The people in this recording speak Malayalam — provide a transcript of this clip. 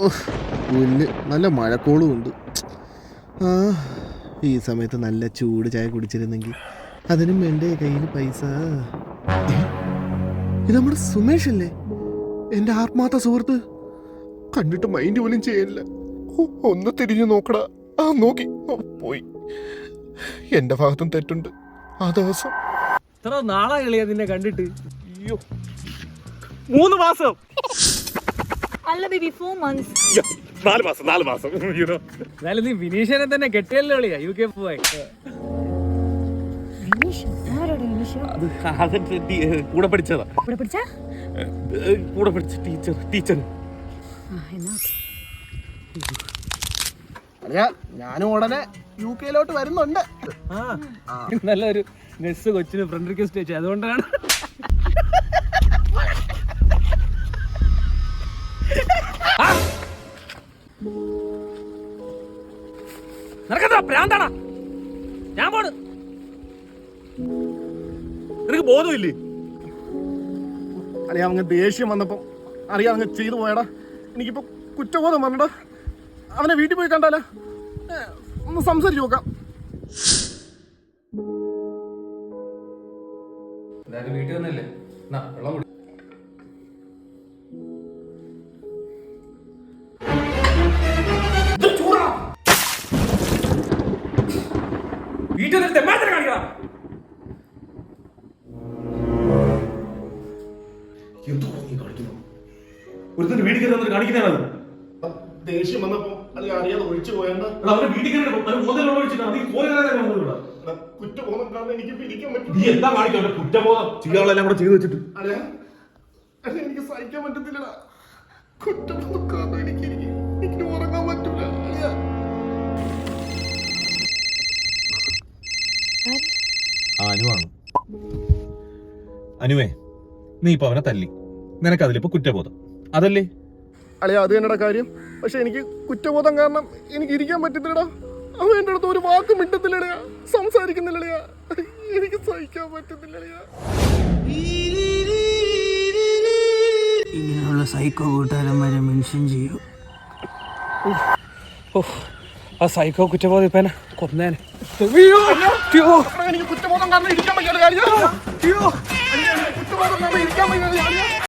പുല്ല്. നല്ല മഴക്കോളും ഉണ്ട്. ആ ഈ സമയത്ത് നല്ല ചൂട് ചായ കുടിച്ചിരുന്നെങ്കിൽ അതിനും വേണ്ട കയ്യിൽ പൈസ. ഇത് നമ്മുടെ സുമേഷ് അല്ലേ? എന്റെ ആത്മാർത്ഥ സുഹൃത്ത്. കണ്ടിട്ട് മൈൻഡ് പോലും ചെയ്യില്ല ഒന്ന് തിരിഞ്ഞു നോക്കടാ. ആ നോക്കി. പോയി. എന്റെ ഭാഗത്തും തെറ്റുണ്ട്. ആ ദിവസം. ഇത്ര നാളെ കളിയാ നിന്നെ കണ്ടിട്ട്. അയ്യോ. മൂന്ന് മാസം. അല്ല ബേബി ഫോർ മന്ത്സ് നാല് മാസം നാല് മാസം. യുനോ എന്നാലും നീ വിനീഷനെ തന്നെ കെട്ടിയല്ലോ കളിയാ യു കെ പോയി കൂടെ പഠിച്ചതാ. കൂടെ ഏ, കൂടെ പഠിച്ച ടീച്ചർ ടീച്ചർ. അറിയാ ഞാനും ഉടനെ യു കെയിലോട്ട് വരുന്നുണ്ട്. നല്ലൊരു നെസ് കൊച്ചിന് ഫ്രണ്ട് റിക്വസ്റ്റ് വെച്ചു. അതുകൊണ്ടാണ് നിനക്കെന്താ ഭ്രാന്താടാ ഞാൻ പോണ്. നിനക്ക് ബോധമില്ലേ? അറിയാം അങ്ങ് ദേഷ്യം വന്നപ്പം അറിയാം അങ്ങ് ചെയ്തു പോയടാ. എനിക്കിപ്പോ കുറ്റബോധം വന്നടാ. അവനെ വീട്ടിൽ പോയി കണ്ടാലോ. ഒന്ന് സംസാരിച്ചു നോക്കാം. വീട്ടിൽ വന്നല്ലേ വെള്ളം എന്തോ നീ കാണിക്കുന്നു ഒരുത്തിന് വീട്ടിൽ കയറി കാണിക്കുന്നതാണ് ദേഷ്യം വന്നപ്പോ അല്ലെങ്കിൽ അറിയാതെ ഒഴിച്ചു പോയാണ്ട്? അവരുടെ വീട്ടിൽ കയറി ഒഴിച്ചിട്ടാണ് നീ കുറ്റബോധം കാരണം എനിക്ക് പിരിക്കാൻ നീ പറ്റില്ല എന്താ കാണിക്കും അവന്റെ കുറ്റബോധം ചെയ്യാളെല്ലാം കൂടെ ചെയ്തു വെച്ചിട്ട്. അല്ല എനിക്ക് സഹിക്കാൻ പറ്റത്തില്ലടാ. കുറ്റബോധം കാരണം എനിക്ക് എനിക്ക് ഉറങ്ങാൻ പറ്റൂല. അനുവാണ്. അനുവേ നീ ഇപ്പൊ അവനെ തല്ലി. നിനക്ക് അതിലിപ്പോ കുറ്റബോധം. അതല്ലേ? അളിയ അത് തന്നെടാ കാര്യം. പക്ഷെ എനിക്ക് കുറ്റബോധം കാരണം എനിക്ക് ഇരിക്കാൻ പറ്റത്തില്ലടാ. അവൻ എന്റെ അടുത്ത് ഒരു വാക്ക് മിണ്ടത്തില്ലടയാ. സംസാരിക്കുന്നില്ലടയാ. എനിക്ക് സഹിക്കാൻ പറ്റുന്നില്ലടയാ ഇങ്ങനെയുള്ള സൈക്കോ കൂട്ടുകാരന്മാരെ മെൻഷൻ ചെയ്യൂ. ആ സൈക്കോ കുറ്റബോധം ഇപ്പന കൊന്നേനെ. എനിക്ക് കുറ്റബോധം കാരണം ഇരിക്കാൻ വയ്യാതെ como dominicano